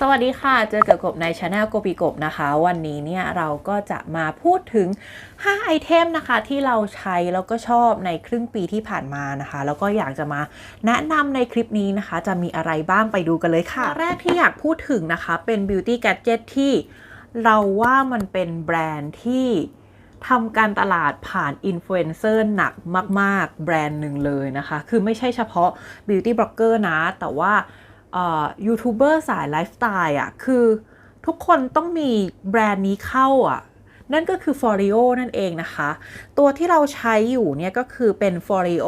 สวัสดีค่ะ เจอกับกบในช anel กบีกบนะคะ วันนี้เนี่ยเราก็จะมาพูดถึง 5 ไอเทมนะคะ ที่เราใช้แล้วก็ชอบในครึ่งปีที่ผ่านมานะคะ แล้วก็อยากจะมาแนะนำในคลิปนี้นะคะ จะมีอะไรบ้างไปดูกันเลยค่ะ แรกที่อยากพูดถึงนะคะเป็น beauty gadget ที่เราว่ามันเป็นแบรนด์ที่ทำการตลาดผ่านอินฟลูเอนเซอร์หนักมาก ๆ แบรนด์หนึ่งเลยนะคะ คือไม่ใช่เฉพาะ beauty blogger นะ แต่ว่า ยูทูบเบอร์สายไลฟ์สไตล์อะคือทุกคนต้องมีแบรนด์นี้เข้าอะ นั่นก็คือ f o r i o นั่นเองนะคะ ตัวที่เราใช้อยู่เนี่ยก็คือเป็น f o r i o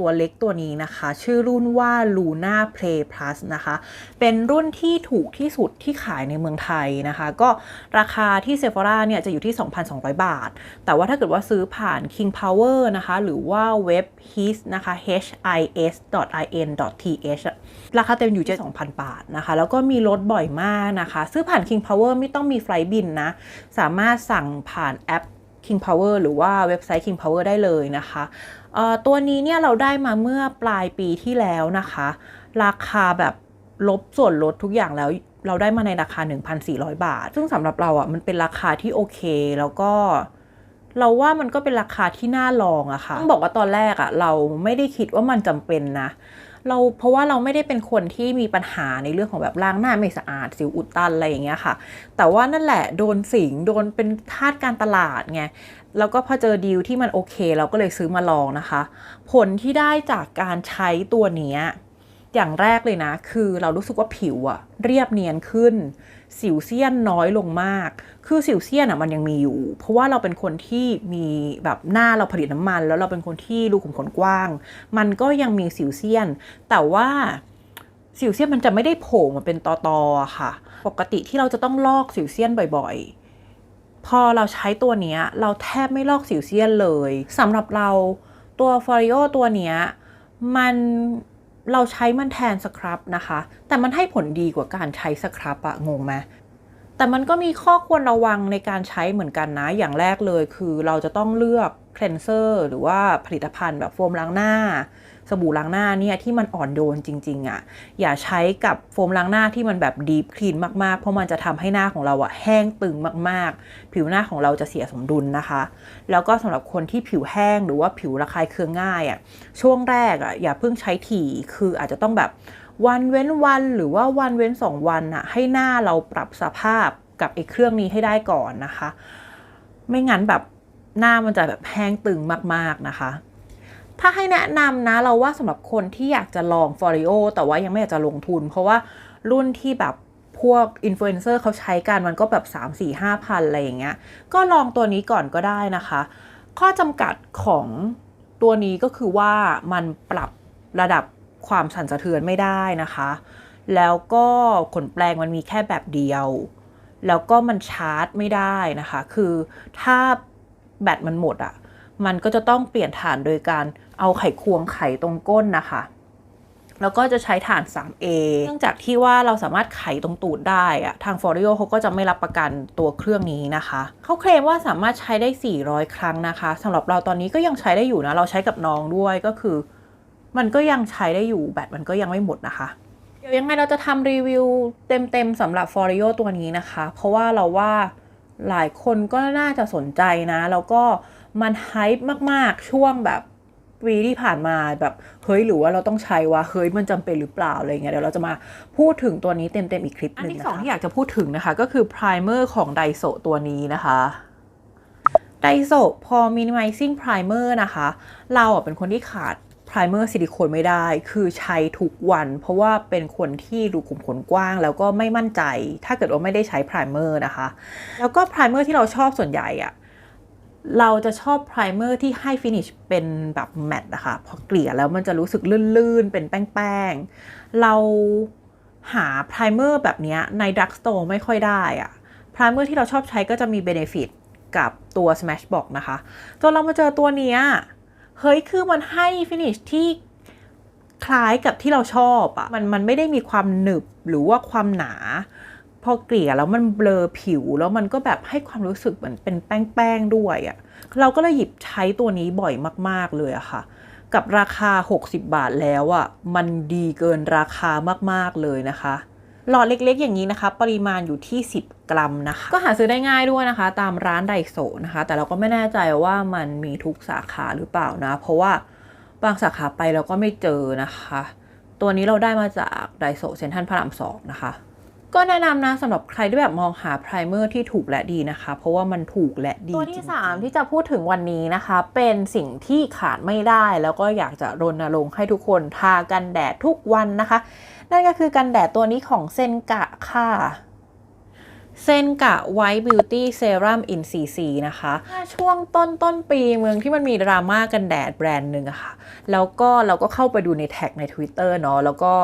ตัวเล็กตัวนี้นะคะ ชื่อรุ่นว่า Luna Play Plus นะคะ เป็นรุ่นที่ถูกที่สุดที่ขายในเมืองไทยนะคะ ก็ราคาที่ Sephora เนี่ยจะอยู่ที่ 2,200 บาท แต่ว่าถ้าเกิดว่าซื้อผ่าน King Power นะคะ หรือว่าเว็บ his นะคะ his.in.th ราคาเต็มอยู่ที่2,000 บาทนะคะ แล้วก็มีลดบ่อยมากนะคะ ซื้อผ่าน King Power ไม่ต้องมีไฟล์บินนะ สามารถสั่งผ่านแอป King Power หรือว่าเว็บไซต์ King Power ได้เลยนะคะตัวนี้เนี่ยเราได้มาเมื่อปลายปีที่แล้วนะคะ ราคาแบบลบส่วนลดทุกอย่างแล้วเราได้มาในราคา 1,400 บาท ซึ่งสำหรับเราอะ่ะมันเป็นราคาที่โอเค แล้วก็เราว่ามันก็เป็นราคาที่น่าลองอะค่ะ ต้องบอกว่าตอนแรกอะเราไม่ได้คิดว่ามันจำเป็นนะ เราเพราะว่าเราไม่ได้เป็นคนที่มีปัญหาในเรื่องของแบบล้างหน้าไม่สะอาดสิวอุดตันอะไรอย่างเงี้ยค่ะ แต่ว่านั่นแหละโดนสิงโดนเป็นทาสการตลาดไงแล้วก็พอเจอดีลที่มันโอเค เราก็เลยซื้อมาลองนะคะ ผลที่ได้จากการใช้ตัวนี้ อย่างแรกเลยนะ คือเรารู้สึกว่าผิวอะเรียบเนียนขึ้น สิวเซียนน้อยลงมาก คือสิวเซียนอะมันยังมีอยู่ เพราะว่าเราเป็นคนที่มีแบบหน้าเราผลิตน้ำมัน แล้วเราเป็นคนที่รูขุมขนกว้าง มันก็ยังมีสิวเซียน แต่ว่าสิวเซียนมันจะไม่ได้โผล่มาเป็นตอตอค่ะ ปกติที่เราจะต้องลอกสิวเซียนบ่อยๆ พอเราใช้ตัวนี้เราแทบไม่ลอกสิวเซียนเลยสำหรับเราตัวฟอริโอตัวนี้มัน เราใช้มันแทนสครับนะคะ แต่มันให้ผลดีกว่าการใช้สครับอะงงไหม แต่มันก็มีข้อควรระวังในการใช้เหมือนกันนะ อย่างแรกเลยคือเราจะต้องเลือกเคลนเซอร์หรือว่าผลิตภัณฑ์แบบโฟมล้างหน้า สบู่ล้างหน้าเนี่ยที่มันอ่อนโยนจริงๆอะ่ะ อย่าใช้กับโฟมล้างหน้าที่มันแบบดีฟคลีนมากๆ เพราะมันจะทำให้หน้าของเราอะแห้งตึงมากๆ ผิวหน้าของเราจะเสียสมดุลนะคะ แล้วก็สำหรับคนที่ผิวแห้งหรือว่าผิวระคายเคืองง่ายอะ่ะช่วงแรกอะ่ะอย่าเพิ่งใช้ถี่คืออาจจะต้องแบบ วันเว้นวันหรือว่าวันเว้นสองวันอะให้หน้าเราปรับสภาพกับไอ้เครื่องนี้ให้ได้ก่อนนะคะ ไม่งั้นแบบหน้ามันจะแบบแห้งตึงมากๆนะคะ ถ้าให้แนะนำนะเราว่าสำหรับคนที่อยากจะลองฟอริโอแต่ว่ายังไม่อยากจะลงทุน เพราะว่ารุ่นที่แบบพวกอินฟลูเอนเซอร์เขาใช้กันมันก็แบบ 3 4 5พันอะไรอย่างเงี้ย ก็ลองตัวนี้ก่อนก็ได้นะคะ ข้อจำกัดของตัวนี้ก็คือว่ามันปรับระดับ ความสั่นสะเทือนไม่ได้นะคะ แล้วก็ขนแปลงมันมีแค่แบบเดียว แล้วก็มันชาร์จไม่ได้นะคะ คือถ้าแบตมันหมดอะ่ะ มันก็จะต้องเปลี่ยนฐานโดยการเอาไขควงไขตรงก้นนะคะแล้วก็จะใช้ฐาน 3A เนื่องจากที่ว่าเราสามารถไขตรงตูดได้อะทาง f o r i o เขาก็จะไม่รับประกันตัวเครื่องนี้นะคะ เขาเคลมว่าสามารถใช้ได้ 400 ครั้งนะคะสำหรับเราตอนนี้ก็ยังใช้ได้อยู่นะ เราใช้กับน้องด้วยก็คือ มันก็ยังใช้ได้อยู่แบตมันก็ยังไม่หมดนะคะ เดี๋ยวยังไงเราจะทำรีวิวเต็มๆสำหรับ f o r i o ตัวนี้นะคะ เพราะว่าเราว่าหลายคนก็น่าจะสนใจนะ แล้วก็มันไฮป์มากๆช่วงแบบปีที่ผ่านมาแบบเฮ้ยหรือว่าเราต้องใช้วะเฮ้ยมันจำเป็นหรือเปล่าอะไรเงี้ยเดี๋ยวเราจะมาพูดถึงตัวนี้เต็มๆอีกคลิปหนึ่งอันที่สองที่อยากจะพูดถึงนะคะ ก็คือไพรเมอร์ของไดโซตัวนี้นะคะไดโซพอ minimizing primer นะคะ เราอะเป็นคนที่ขาดไพรเมอร์ซิลิโคนไม่ได้ คือใช้ทุกวัน เพราะว่าเป็นคนที่รูขุมขนกว้าง แล้วก็ไม่มั่นใจ ถ้าเกิดว่าไม่ได้ใช้ไพรเมอร์นะคะ แล้วก็ไพรเมอร์ที่เราชอบส่วนใหญ่อะเราจะชอบไพรเมอร์ที่ให้ฟินิชเป็นแบบแมตต์นะคะพอเกลี่ยแล้วมันจะรู้สึกลื่นๆ เป็นแป้งๆ เราหาไพรเมอร์แบบนี้ในดักสโตร์ไม่ค่อยได้อะไพรเมอร์ที่เราชอบใช้ก็จะมีเบเนฟิตกับตัว Smashbox นะคะ จนเรามาเจอตัวนี้ เฮ้ยคือมันให้ฟินิชที่คล้ายกับที่เราชอบอะมันมันไม่ได้มีความหนึบหรือว่าความหนา พอเกลี่ยแล้วมันเบลอผิวแล้วมันก็แบบให้ความรู้สึกเหมือนเป็นแป้งๆด้วยอะ่ะเราก็เลยหยิบใช้ตัวนี้บ่อยมากๆเลยอะค่ะ กับราคา 60 บาทแล้วอะมันดีเกินราคามากๆเลยนะคะ หลอดเล็กๆ อย่างนี้นะคะ ปริมาณอยู่ที่ 10 กรัมนะคะ ก็หาซื้อได้ง่ายด้วยนะคะ ตามร้านไดโซนะคะ แต่เราก็ไม่แน่ใจว่ามันมีทุกสาขาหรือเปล่านะ เพราะว่าบางสาขาไปเราก็ไม่เจอนะคะ ตัวนี้เราได้มาจากไดโซเซนทันพระรามสองนะคะ ก็แนะนำนะสำหรับใครที่แบบมองหาไพรเมอร์ที่ถูกและดีนะคะ เพราะว่ามันถูกและดีตัวที่ 3 ที่จะพูดถึงวันนี้นะคะ เป็นสิ่งที่ขาดไม่ได้ แล้วก็อยากจะรณรงค์ให้ทุกคนทากันแดดทุกวันนะคะ นั่นก็คือกันแดดตัวนี้ของเซนกะค่ะเซนกะ White Beauty Serum in CC นะคะช่วงต้นต้นปีเมืองที่มันมีดราม่ากันแดดแบรนด์หนึ่งอะค่ะ แล้วก็เราก็เข้าไปดูในแท็กใน Twitter เนาะแล้วก็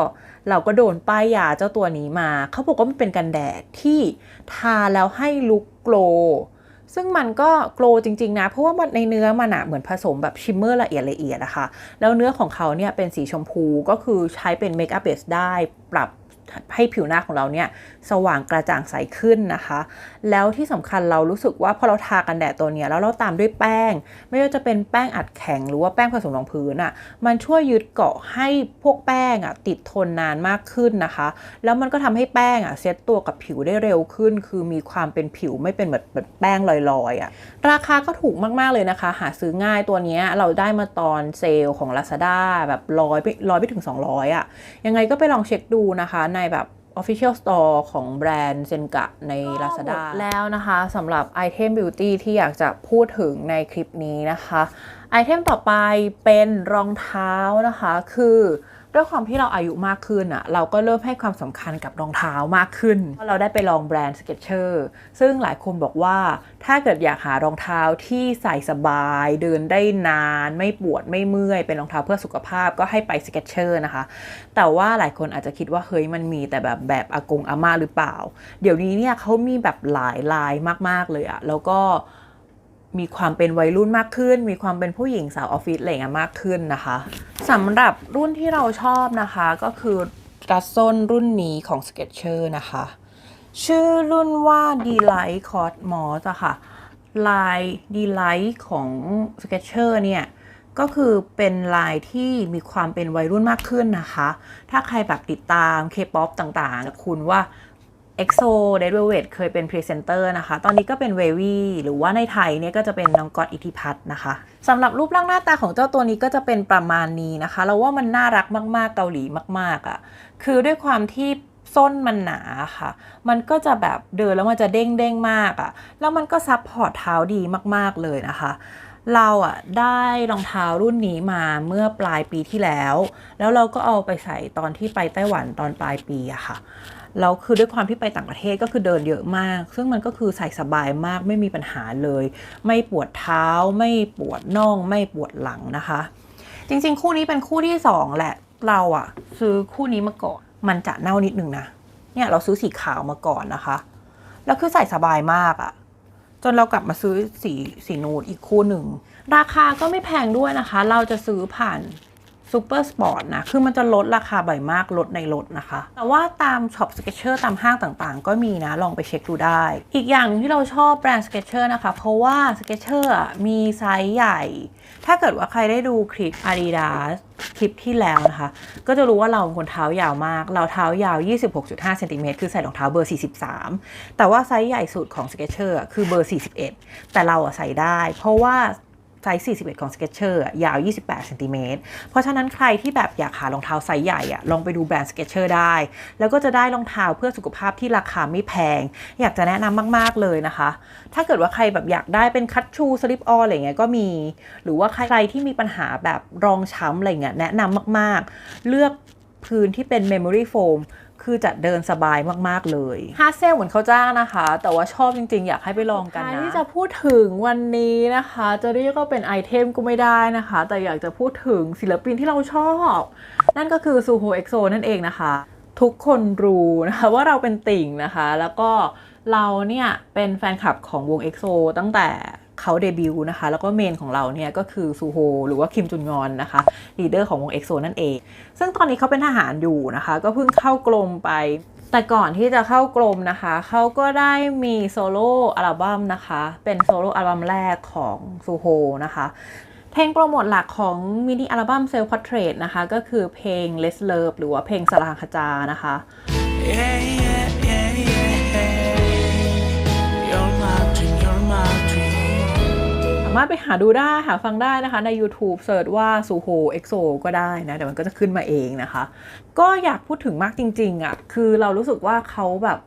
เราก็โดนป้ายยาเจ้าตัวนี้มา เขาบอกว่ามันเป็นกันแดดที่ทาแล้วให้ลุกโกล ซึ่งมันก็โกลว์จริงๆนะ เพราะว่ามันในเนื้อมันอะเหมือนผสมแบบชิมเมอร์ละเอียดละเอียดนะคะ แล้วเนื้อของเขาเนี่ยเป็นสีชมพูก็คือใช้เป็นเมคอัพเบสได้ปรับ ให้ผิวหน้าของเราเนี่ยสว่างกระจ่างใสขึ้นนะคะ แล้วที่สำคัญเรารู้สึกว่าพอเราทากันแดดตัวเนี้ยแล้วเราตามด้วยแป้ง ไม่ว่าจะเป็นแป้งอัดแข็งหรือว่าแป้งผสมรองพื้นอะ่ะมันช่วยยึดเกาะให้พวกแป้งอะ่ะติดทนนานมากขึ้นนะคะ แล้วมันก็ทำให้แป้งอะ่ะเซตตัวกับผิวได้เร็วขึ้น คือมีความเป็นผิวไม่เป็นแบบแบบแป้งลอยๆอะ่ะราคาก็ถูกมากๆเลยนะคะ หาซื้อง่ายตัวเนี้ยเราได้มาตอนเซลล์ของ Lazada แบบร้อยไปร้อยไปถึง 200อะ่ะยังไงก็ไปลองเช็คดูนะคะในแบบ Official Store ของแบรนด์เซนกะใน Lazada แล้วนะคะสำหรับไอเทมบิวตี้ที่อยากจะพูดถึงในคลิปนี้นะคะ ไอเทมต่อไปเป็นรองเท้านะคะ คือ ด้วยความที่เราอายุมากขึ้นอะเราก็เริ่มให้ความสำคัญกับรองเท้ามากขึ้น เราได้ไปลองแบรนด์ Skechers ซึ่งหลายคนบอกว่าถ้าเกิดอยากหารองเท้าที่ใส่สบาย เดินได้นาน ไม่ปวดไม่เมื่อย เป็นรองเท้าเพื่อสุขภาพก็ให้ไป Skechers นะคะ แต่ว่าหลายคนอาจจะคิดว่าเฮ้ยมันมีแต่แบบแบบอากงอาม่าหรือเปล่า เดี๋ยวนี้เนี่ยเขามีแบบหลายลายมากๆเลยอะแล้วก็ มีความเป็นวัยรุ่นมากขึ้น มีความเป็นผู้หญิงสาวออฟฟิศอะไรเงี้ยมากขึ้นนะคะสำหรับรุ่นที่เราชอบนะคะก็คือกัสซนรุ่นนี้ของ Skechers นะคะ ชื่อรุ่นว่า Delight Cosmos อะค่ะลาย Delight ของ Skechers เนี่ยก็คือเป็นลายที่มีความเป็นวัยรุ่นมากขึ้นนะคะ ถ้าใครแบบติดตาม K-POP ต่างๆ จะคุณว่า EXO Red Velvet เคยเป็นพรีเซนเตอร์นะคะ ตอนนี้ก็เป็นเววี่หรือว่าในไทยเนี่ยก็จะเป็นน้องก๊อตอิทธิพัฒน์นะคะสำหรับรูปร่างหน้าตาของเจ้าตัวนี้ก็จะเป็นประมาณนี้นะคะ เราว่ามันน่ารักมากๆเกาหลีมากๆอะ่ะ คือด้วยความที่ส้นมันหนาค่ะ มันก็จะแบบเดินแล้วมันจะเด้งเด้งๆมากอะ่ะ แล้วมันก็ซับพอร์ตเท้าดีมากๆเลยนะคะ เราอะได้รองเท้ารุ่นนี้มาเมื่อปลายปีที่แล้ว แล้วเราก็เอาไปใส่ตอนที่ไปไต้หวันตอนปลายปีอะค่ะ แล้วคือด้วยความที่ไปต่างประเทศก็คือเดินเยอะมาก ซึ่งมันก็คือใส่สบายมากไม่มีปัญหาเลย ไม่ปวดเท้า ไม่ปวดน่อง ไม่ปวดหลังนะคะ จริงๆ คู่นี้เป็นคู่ที่สองแหละ เราอะซื้อคู่นี้มาก่อน มันจะเน่านิดนึงนะ เนี่ยเราซื้อสีขาวมาก่อนนะคะ แล้วคือใส่สบายมากอะจนเรากลับมาซื้อสีสีนูดอีกคู่หนึ่ง ราคาก็ไม่แพงด้วยนะคะ เราจะซื้อผ่าน ซูเปอร์สปอร์ตนะ คือมันจะลดราคาบ่อยมากลดในลดนะคะ แต่ว่าตามช็อปสเก c เชอร์ตามห้างต่างๆ ก็มีนะ ลองไปเช็คดูได้ อีกอย่างหนึ่งที่เราชอบแบรนด์สเก c เชอร์นะคะ เพราะว่าสเก c เชอร์มีไซส์ใหญ่ ถ้าเกิดว่าใครได้ดูคลิป Adidas คลิปที่แล้วนะคะ ก็จะรู้ว่าเราเป็นคนเท้ายาวมาก เราเท้ายาว 26.5เซนติเมตรคือใส่รองเท้าเบอร์ 43 แต่ว่าไซส์ใหญ่สุดของ Skechers อะคือเบอร์ 41 แต่เราอะใส่ได้ เพราะว่า ไซส์ 41 ของ Skechers ยาว 28เซนติเมตรเพราะฉะนั้นใครที่แบบอยากหารองเท้าไซส์ใหญ่อะลองไปดูแบรนด์ Skechers ได้ แล้วก็จะได้รองเท้าเพื่อสุขภาพที่ราคาไม่แพง อยากจะแนะนำมาก ๆ เลยนะคะ ถ้าเกิดว่าใครแบบอยากได้เป็นคัตชูสลิปออนอะไรเงี้ยก็มี หรือว่าใครที่มีปัญหาแบบรองช้ำอะไรเงี้ยแนะนำมาก ๆ เลือกพื้นที่เป็น Memory Foam คือจะเดินสบายมากๆเลยฮาเซลเหมือนเขาจ้างนะคะ แต่ว่าชอบจริง ๆ อยากให้ไปลองกันนะที่จะพูดถึงวันนี้นะคะ จะเรียกก็เป็นไอเทมก็ไม่ได้นะคะ แต่อยากจะพูดถึงศิลปินที่เราชอบ นั่นก็คือซูโฮเอ็กโซนั่นเองนะคะ ทุกคนรู้นะคะว่าเราเป็นติ่งนะคะ แล้วก็เราเนี่ยเป็นแฟนคลับของวง EXO ตั้งแต่ เขาเดบิวต์นะคะ แล้วก็เมนของเราเนี่ยก็คือซูโฮหรือว่าคิมจุนงอนนะคะลีดเดอร์ของวง EXO นั่นเอง ซึ่งตอนนี้เขาเป็นทหารอยู่นะคะ ก็เพิ่งเข้ากรมไปแต่ก่อนที่จะเข้ากรมนะคะ เขาก็ได้มีโซโล่อัลบั้มนะคะ เป็นโซโล่อัลบั้มแรกของซูโฮนะคะ เพลงโปรโมทหลักของมินิอัลบั้ม Self Portrait นะคะ ก็คือเพลง Let's Love หรือว่าเพลงสลางขจานะคะ yeah, yeah. ามารถไปหาดูได้หาฟังได้นะคะใน YouTube เสิร์ชว่าซูโฮเอ็กโซก็ได้นะเดี๋ยวมันก็จะขึ้นมาเองนะคะ ก็อยากพูดถึงมากจริงๆอะ่ะคือเรารู้สึกว่าเขาแบบ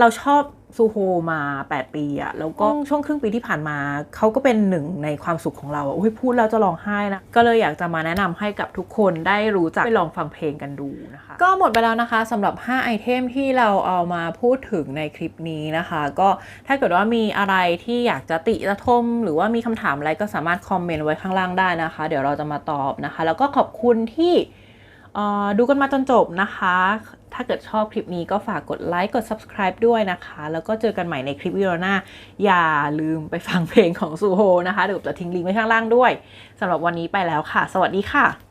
เราชอบซูโฮมา 8 ปีอะแล้วก็ช่วงครึ่งปีที่ผ่านมา เขาก็เป็นหนึ่งในความสุขของเราอะโอ้ยพูดแล้วจะร้องไห้นะ ก็เลยอยากจะมาแนะนำให้กับทุกคนได้รู้จักไปลองฟังเพลงกันดูนะคะ ก็หมดไปแล้วนะคะสำหรับ 5 ไอเทมที่เราเอามาพูดถึงในคลิปนี้นะคะ ก็ถ้าเกิดว่ามีอะไรที่อยากจะติจะชมหรือว่ามีคำถามอะไรก็สามารถคอมเมนต์ไว้ข้างล่างได้นะคะ เดี๋ยวเราจะมาตอบนะคะ แล้วก็ขอบคุณที่เอ่อ ดูกันมาจนจบนะคะ ถ้าเกิดชอบคลิปนี้ก็ฝากกดไลค์กด subscribe ด้วยนะคะ แล้วก็เจอกันใหม่ในคลิปวิดีโอหน้า อย่าลืมไปฟังเพลงของซูโฮนะคะ เดี๋ยวจะทิ้งลิงก์ไว้ข้างล่างด้วยสำหรับวันนี้ไปแล้วค่ะ สวัสดีค่ะ